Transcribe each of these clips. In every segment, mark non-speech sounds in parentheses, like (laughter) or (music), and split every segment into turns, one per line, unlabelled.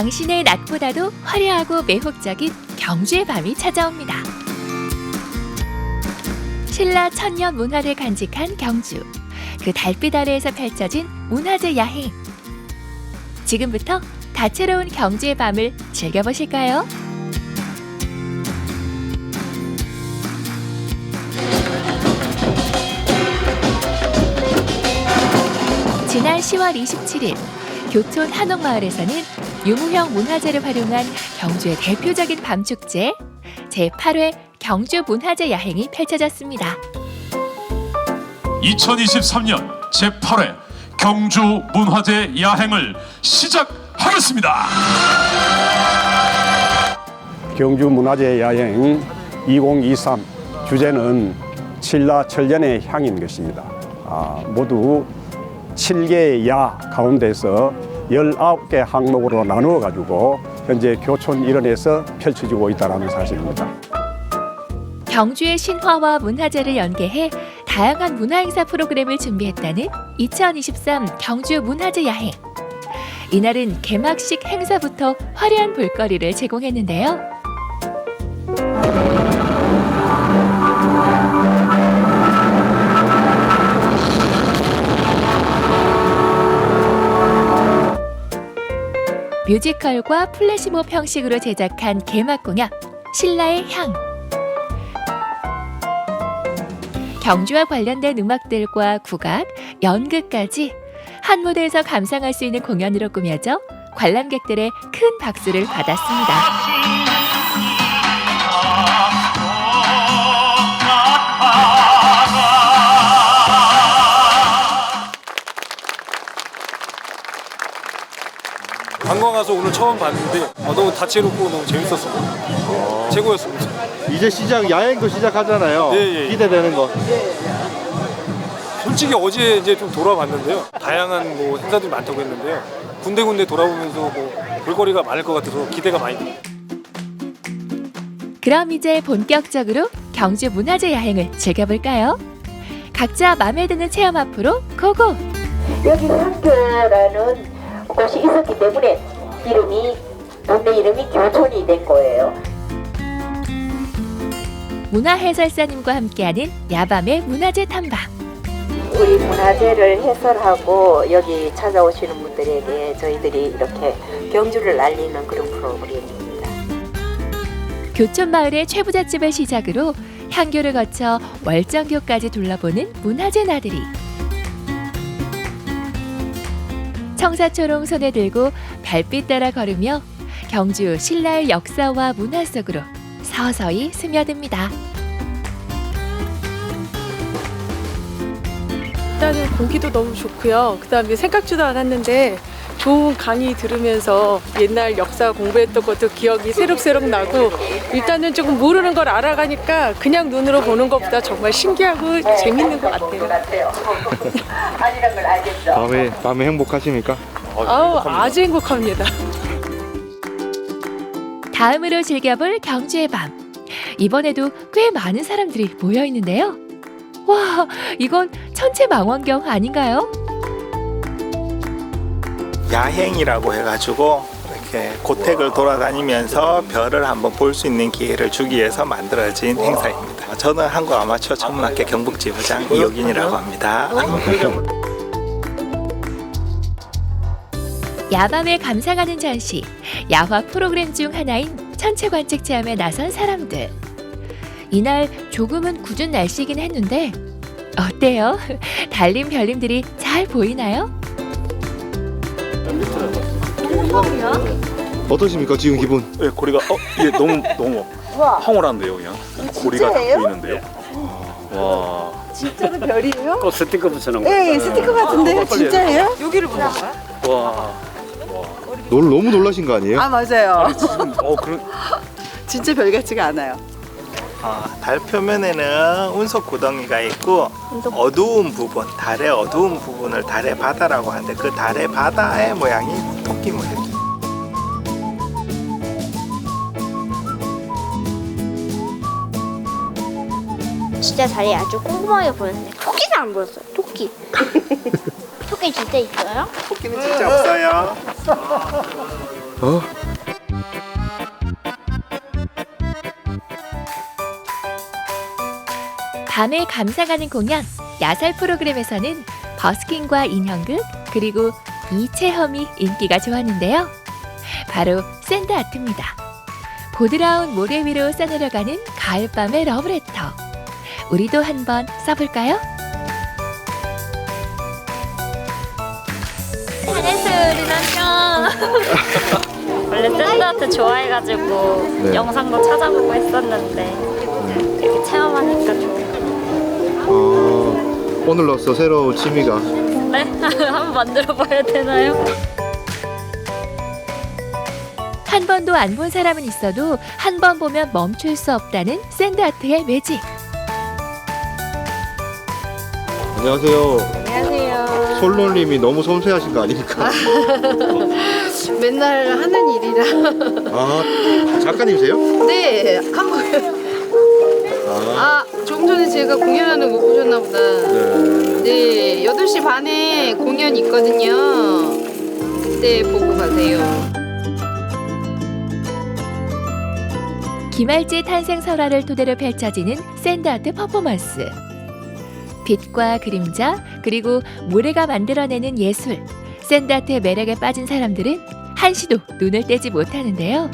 당신의 낮보다도 화려하고 매혹적인 경주의 밤이 찾아옵니다. 신라 천년 문화를 간직한 경주. 그 달빛 아래에서 펼쳐진 문화재 야행. 지금부터 다채로운 경주의 밤을 즐겨보실까요? 지난 10월 27일 교촌 한옥마을에서는 유무형 문화재를 활용한 경주의 대표적인 밤축제 제8회 경주 문화재 야행이 펼쳐졌습니다.
2023년 제8회 경주 문화재 야행을 시작하겠습니다.
경주 문화재 야행 2023 주제는 신라 천년의 향인 것입니다. 아, 모두 7개의 야 가운데서 19개 항목으로 나누어 가지고 현재 교촌 일원에서 펼쳐지고 있다는 사실입니다.
경주의 신화와 문화재를 연계해 다양한 문화행사 프로그램을 준비했다는 2023 경주 문화재 야행. 이날은 개막식 행사부터 화려한 볼거리를 제공했는데요. 뮤지컬과 플래시몹 형식으로 제작한 개막 공약 신라의 향. 경주와 관련된 음악들과 국악, 연극까지 한 무대에서 감상할 수 있는 공연으로 꾸며져 관람객들의 큰 박수를 받았습니다.
와서 오늘 처음 봤는데 어, 너무 다채롭고 너무 재밌었어요. 최고였습니다.
이제 시작 야행도 시작하잖아요.
예, 예, 예.
기대되는 거.
솔직히 어제 이제 좀 돌아봤는데요. 다양한 뭐 행사들이 많다고 했는데요. 군데군데 돌아보면서 뭐 볼거리가 많을 것 같아서 기대가 많이 돼요.
그럼 이제 본격적으로 경주 문화재 여행을 즐겨볼까요? 각자 마음에 드는 체험 앞으로 고고!
여기 학교라는 곳이 있었기 때문에 이름이 동네 이름이 교촌이 된 거예요.
문화 해설사님과 함께하는 야밤의 문화재 탐방.
우리 문화재를 해설하고 여기 찾아오시는 분들에게 저희들이 이렇게 경주를 알리는 그런 프로그램입니다.
교촌 마을의 최부잣집을 시작으로 향교를 거쳐 월정교까지 둘러보는 문화재 나들이. 청사초롱 손에 들고 별빛 따라 걸으며 경주 신라의 역사와 문화 속으로 서서히 스며듭니다.
일단은 공기도 너무 좋고요. 그다음에 생각지도 않았는데 좋은 강의 들으면서 옛날 역사 공부했던 것도 기억이 새록새록 나고 일단은 조금 모르는 걸 알아가니까 그냥 눈으로 보는 것보다 정말 신기하고 재밌는 것 같아요.
밤에 밤에 행복하십니까?
아우 아주 행복합니다.
다음으로 즐겨볼 경주의 밤. 이번에도 꽤 많은 사람들이 모여 있는데요. 와, 이건 천체 망원경 아닌가요?
야행이라고 해가지고 이렇게 고택을 돌아다니면서 별을 한번 볼 수 있는 기회를 주기 위해서 만들어진 행사입니다. 저는 한국 아마추어 천문학회 경북지부장 이효긴이라고 합니다.
야밤을 감상하는 전시, 야화 프로그램 중 하나인 천체 관측 체험에 나선 사람들. 이날 조금은 굳은 날씨이긴 했는데 어때요? (laughs) 달림 별님들이 잘 보이나요?
어떠십니까 지금 기분?
예, 고리가 어, 이게 너무 너무 황홀한데요, 그냥. 고리가 딱 보이는데요. 와.
진짜로 별이에요?
또 스티커 붙여놓은
네, 스티커 같은데요? 진짜예요? 여기를 보는 거야?
와.
놀 너무 놀라신 거 아니에요?
아 맞아요.
지금 (laughs) 어 그런
진짜 별 같지가 않아요.
어, 달 표면에는 운석 구덩이가 있고 어두운 부분, 달의 어두운 부분을 달의 바다라고 하는데 그 달의 바다의 모양이 토끼 모양.
진짜 달이 아주 꼼꼼하게 보였는데 토끼는 안 보였어요. 토끼. (laughs) 토끼 진짜 있어요?
토끼는 진짜 없어요.
어?
밤에 감상하는 공연, 야살 프로그램에서는 버스킹과 인형극, 그리고 이 체험이 인기가 좋았는데요. 바로 샌드 아트입니다. 보드라운 모래 위로 써내려가는 가을밤의 러브레터. 우리도 한번 써볼까요?
잘했어요, (laughs) 원래 샌드아트 좋아해가지고
네.
영상도 찾아보고 했었는데 이렇게 체험하니까 좋아요.
어, 오늘로써 새로운 취미가
네? (laughs) 한번 만들어봐야 되나요?
한 번도 안 본 사람은 있어도 한 번 보면 멈출 수 없다는 샌드 아트의 매직.
안녕하세요. 솔로님이 너무 섬세하신 거 아닙니까? (laughs)
맨날 하는 일이라.
아 작가님이세요?
네, 한 번.
아,
아, 조금 전에 제가 공연하는 거 보셨나 보다.
네.
네, 8시 반에 공연 있거든요. 그때 보고 가세요.
기말지 탄생 설화를 토대로 펼쳐지는 샌드아트 퍼포먼스. 빛과 그림자 그리고 모래가 만들어내는 예술. 샌드아트의 매력에 빠진 사람들은 한시도 눈을 떼지 못하는데요.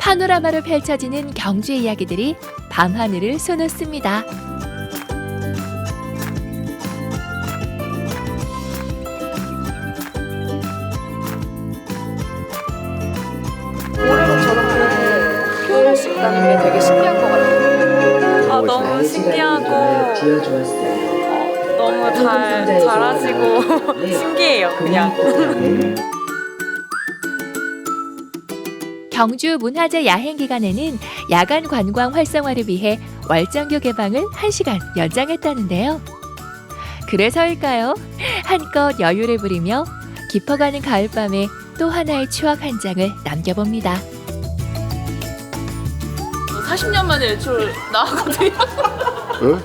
파노라마로 펼쳐지는 경주의 이야기들이 밤하늘을 수놓습니다.
신기하고 어, 너무 잘 잘하시고 (laughs) 신기해요 그냥. (laughs)
경주 문화재 야행 기간에는 야간 관광 활성화를 위해 월정교 개방을 1시간 연장했다는데요. 그래서일까요? 한껏 여유를 부리며 깊어가는 가을밤에 또 하나의 추억 한 장을 남겨봅니다.
40년 만에 외출 나왔거든요.
에?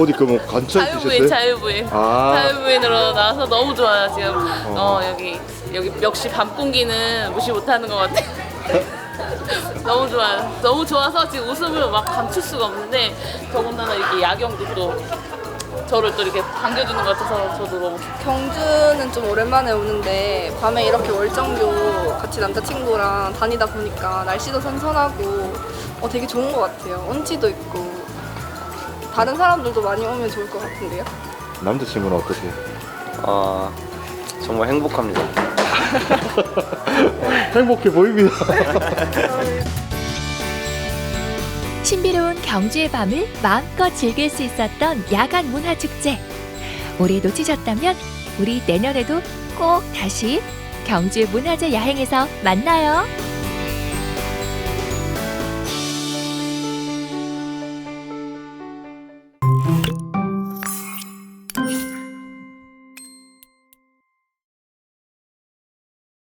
어디 그뭐 관찰
자유부인,
뛰셨어요?
자유부인.
아,
자유부인으로 나와서 너무 좋아요 지금. 어 여기 여기 역시 밤 공기는 무시 못하는 것 같아. (laughs) 너무 좋아요. 너무 좋아서 지금 웃음을 막 감출 수가 없는데 더군다나 이렇게 야경도 또 저를 또 이렇게 반겨주는 것 같아서 저도 너무.
경주는 좀 오랜만에 오는데 밤에 이렇게 월정교 같이 남자친구랑 다니다 보니까 날씨도 선선하고 어, 되게 좋은 것 같아요. 운치도 있고 다른 사람들도 많이 오면 좋을 것 같은데요.
남자친구는 어떠세요?
어, 정말 행복합니다. (laughs)
행복해 보입니다. (laughs)
신비로운 경주의 밤을 마음껏 즐길 수 있었던 야간 문화 축제. 올해 놓치셨다면 우리 내년에도 꼭 다시 경주 문화재 야행에서 만나요.